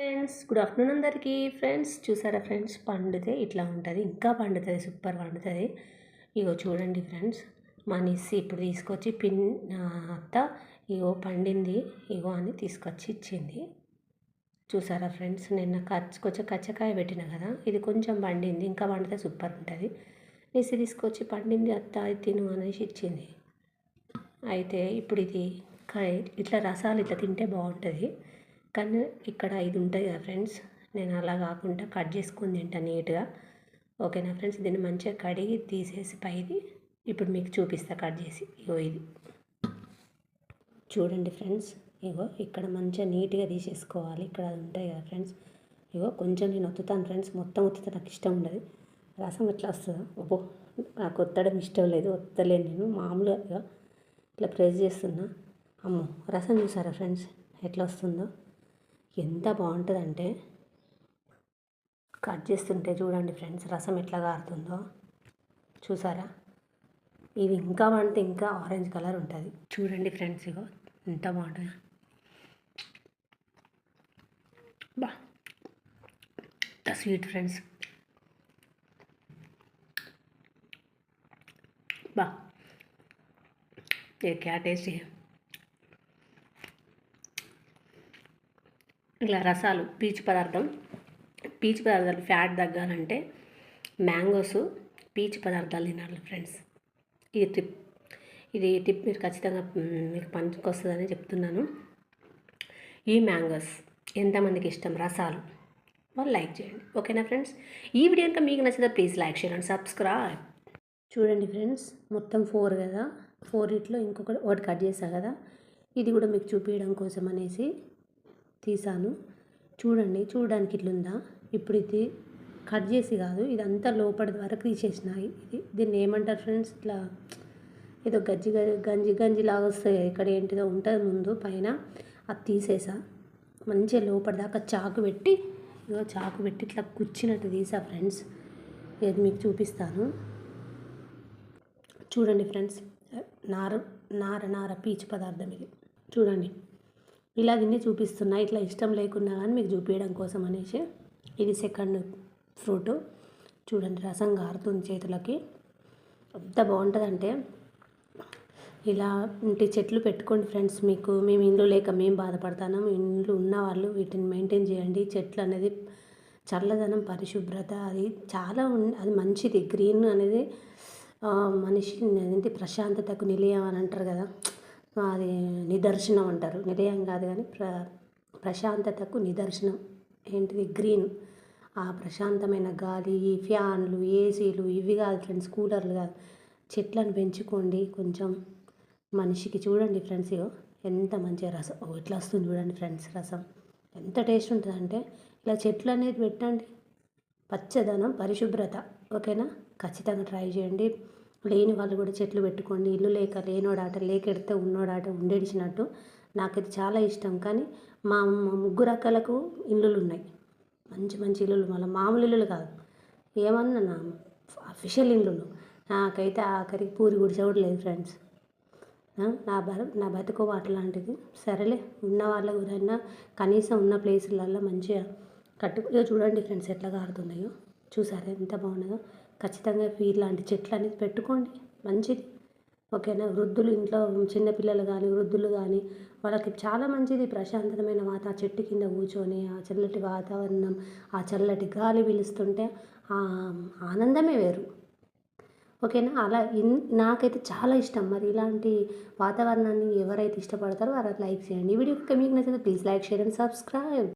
Friends good afternoon అందరికీ. Friends చూసారా friends? పండితే ఇట్లా ఉంటుంది. ఇంకా పండుతుంది సూపర్ పండుతుంది. ఇగో చూడండి ఫ్రెండ్స్. మా ఇప్పుడు తీసుకొచ్చి పిన్ అత్త ఇగో పండింది. ఇగో అని తీసుకొచ్చి ఇచ్చింది. చూసారా ఫ్రెండ్స్? నిన్న కచ్చ కొంచెం కచ్చకాయ పెట్టిన కదా? ఇది కొంచెం పండింది. ఇంకా పండితే సూపర్ ఉంటుంది. నిసి తీసుకొచ్చి పండింది అత్త అది తిను అనేసి ఇచ్చింది. అయితే ఇప్పుడు ఇది ఇట్లా రసాలు ఇట్లా తింటే బాగుంటుంది. కానీ ఇక్కడ ఇది ఉంటుంది కదా ఫ్రెండ్స్ నేను అలా కాకుండా కట్ చేసుకుని తింటాను నీట్గా. ఓకేనా ఫ్రెండ్స్? దీన్ని మంచిగా కడిగి తీసేసి పైది ఇప్పుడు మీకు చూపిస్తా కట్ చేసి. ఇగో ఇది. చూడండి ఫ్రెండ్స్ ఇగో ఇక్కడ మంచిగా నీట్గా తీసేసుకోవాలి. ఇక్కడ అది ఉంటాయి కదా ఫ్రెండ్స్. ఇగో కొంచెం నేను ఒత్తుతాను ఫ్రెండ్స్ మొత్తం ఒత్తుతా నాకు ఇష్టం ఉండదు. రసం ఎట్లా వస్తుందో. ఓహో నాకు ఒత్తడం ఇష్టం లేదు ఒత్తలేను నేను. మామూలుగా ఇట్లా ప్రెస్ చేస్తున్నా. అమ్మో రసం చూసారా ఫ్రెండ్స్? ఎట్లా వస్తుందో. ఎంత బాగుంటుందంటే కట్ చేస్తుంటే చూడండి ఫ్రెండ్స్ రసం ఎట్లా కారుతుందో చూసారా? ఇది ఇంకా అంటే ఇంకా ఆరెంజ్ కలర్ ఉంటుంది. చూడండి ఫ్రెండ్స్ ఇగో ఎంత బాగుంటుంది. బా స్వీట్ ఫ్రెండ్స్. బా ఏ క్యా టేస్ట్ ఇలా రసాలు పీచు పదార్థం. పీచు పదార్థాలు ఫ్యాట్ తగ్గాలంటే మ్యాంగోస్ పీచు పదార్థాలు తినాలి ఫ్రెండ్స్. ఇది టిప్. ఇది టిప్ మీరు ఖచ్చితంగా మీకు పంచుకొస్తుందని చెప్తున్నాను. ఈ మ్యాంగోస్ ఎంతమందికి ఇష్టం? రసాలు. వాళ్ళు లైక్ చేయండి. ఓకేనా ఫ్రెండ్స్? ఈ వీడియో కనుక మీకు నచ్చితే please like share and subscribe. చూడండి ఫ్రెండ్స్ మొత్తం ఫోర్ కదా. ఫోర్ ఇట్లో ఇంకొకటి ఒకటి కట్ చేసా కదా. ఇది కూడా మీకు చూపించడం కోసం అనేసి తీసాను. చూడండి చూడడానికి ఇట్లుందా? ఇప్పుడు ఇది కట్ చేసి కాదు ఇదంతా లోపటి వరకు తీసేసినాయి ఇది దీన్ని ఏమంటారు ఫ్రెండ్స్? ఇట్లా ఏదో గజ్జి గంజి గంజి లాగా వస్తాయి ఇక్కడ ఏంటిదో ఉంటుంది ముందు పైన. అది తీసేసా. మంచిగా లోపల దాకా చాకు పెట్టి ఇదో చాకు పెట్టి ఇట్లా కూర్చున్నట్టు తీసా ఫ్రెండ్స్. ఇది మీకు చూపిస్తాను. చూడండి ఫ్రెండ్స్ నార నార నార పీచు పదార్థం ఇది. చూడండి. ఇలా దీన్ని చూపిస్తున్నా ఇట్లా ఇష్టం లేకున్నా కానీ మీకు చూపించడం కోసం అనేసి ఇది సెకండ్ ఫ్రూట్ చూడండి రసం గారుతుంది చేతులకి. ఎంత బాగుంటుందంటే ఇలా ఇంటి చెట్లు పెట్టుకోండి ఫ్రెండ్స్ మీకు. మేము ఇండ్లు లేక మేము బాధపడతాము ఇండ్లు ఉన్నవాళ్ళు వీటిని మెయింటైన్ చేయండి. చెట్లు అనేది చల్లదనం పరిశుభ్రత అది చాలా అది మంచిది. గ్రీన్ అనేది మనిషి ఏంటి ప్రశాంతతకు నిలయం అని అంటారు కదా. అది నిదర్శనం అంటారు. నిలయం కాదు కానీ ప్ర ప్రశాంతతకు నిదర్శనం. ఏంటిది? గ్రీన్. ఆ ప్రశాంతమైన గాలి ఈ ఫ్యాన్లు ఏసీలు ఇవి కాదు ఫ్రెండ్స్ కూలర్లు కాదు. చెట్లను పెంచుకోండి కొంచెం. మనిషికి చూడండి ఫ్రెండ్స్ ఇగో ఎంత మంచిగా రసం. ఎట్లా వస్తుంది చూడండి ఫ్రెండ్స్ రసం. ఎంత టేస్ట్ ఉంటుందంటే ఇలా చెట్లు అనేది పెట్టండి. పచ్చదనం పరిశుభ్రత. ఓకేనా? ఖచ్చితంగా ట్రై చేయండి. లేని వాళ్ళు కూడా చెట్లు పెట్టుకోండి ఇల్లు లేక లేనోడాట లేకెడితే ఉన్నోడాట ఉండేడిచినట్టు నాకైతే చాలా ఇష్టం. కానీ మా ముగ్గురు అక్కలకు ఇల్లులు ఉన్నాయి. మంచి మంచి ఇల్లులు మళ్ళీ మామూలు ఇల్లులు కాదు. ఏమన్నా నా అఫిషియల్ ఇల్లులు. నాకైతే ఆఖరికి పూరి గుడిసె లేదు ఫ్రెండ్స్ నా బ నా బతుకు అట్లాంటిది సరేలే ఉన్న వాళ్ళ గురైనా కనీసం ఉన్న ప్లేసులలో మంచిగా కట్టుకు చూడండి ఫ్రెండ్స్ ఎట్లా కారుతున్నాయో. చూసారా ఎంత బాగున్నదో ఖచ్చితంగా ఇలాంటి చెట్లు అనేది పెట్టుకోండి. మంచిది. ఓకేనా? వృద్ధులు ఇంట్లో చిన్నపిల్లలు కానీ వృద్ధులు కానీ వాళ్ళకి చాలా మంచిది. ప్రశాంతమైన వాత ఆ చెట్టు కింద కూర్చొని ఆ చల్లటి వాతావరణం ఆ చల్లటి గాలి పీలుస్తుంటే ఆనందమే వేరు. ఓకేనా? అలా ఇన్ నాకైతే చాలా ఇష్టం. మరి ఇలాంటి వాతావరణాన్ని ఎవరైతే ఇష్టపడతారో వారు లైక్ చేయండి. ఈ వీడియో మీకు నచ్చితే please like share and subscribe.